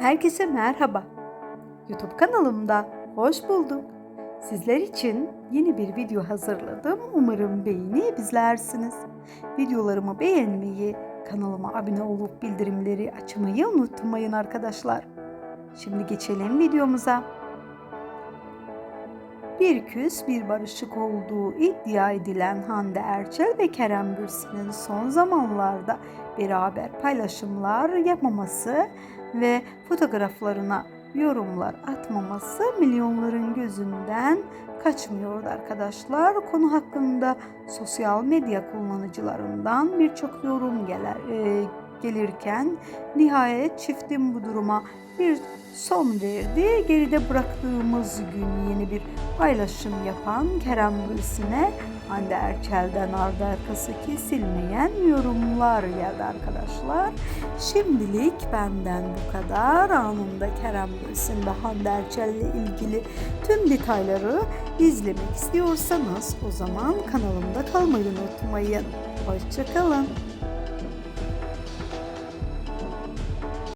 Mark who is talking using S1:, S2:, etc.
S1: Herkese merhaba. YouTube kanalımda hoş bulduk. Sizler için yeni bir video hazırladım. Umarım beğeni bizlersiniz. Videolarımı beğenmeyi, kanalıma abone olup bildirimleri açmayı unutmayın arkadaşlar. Şimdi geçelim videomuza. Bir küs bir barışık olduğu iddia edilen Hande Erçel ve Kerem Bürsin'in son zamanlarda beraber paylaşımlar yapmaması ve fotoğraflarına yorumlar atmaması milyonların gözünden kaçmıyordu arkadaşlar. Konu hakkında sosyal medya kullanıcılarından birçok yorum gelir, e, gelirken nihayet çiftin bu duruma bir son verdi. Geride bıraktığımız gün yeni bir paylaşım yapan Kerem Bürsin'e Hande Erçel'den ardı arkası kesilmeyen yorumlar geldi arkadaşlar. Şimdilik benden bu kadar. Anında Kerem Bürsin ve Hande Erçel ile ilgili tüm detayları izlemek istiyorsanız o zaman kanalımda kalmayı unutmayın. Hoşçakalın.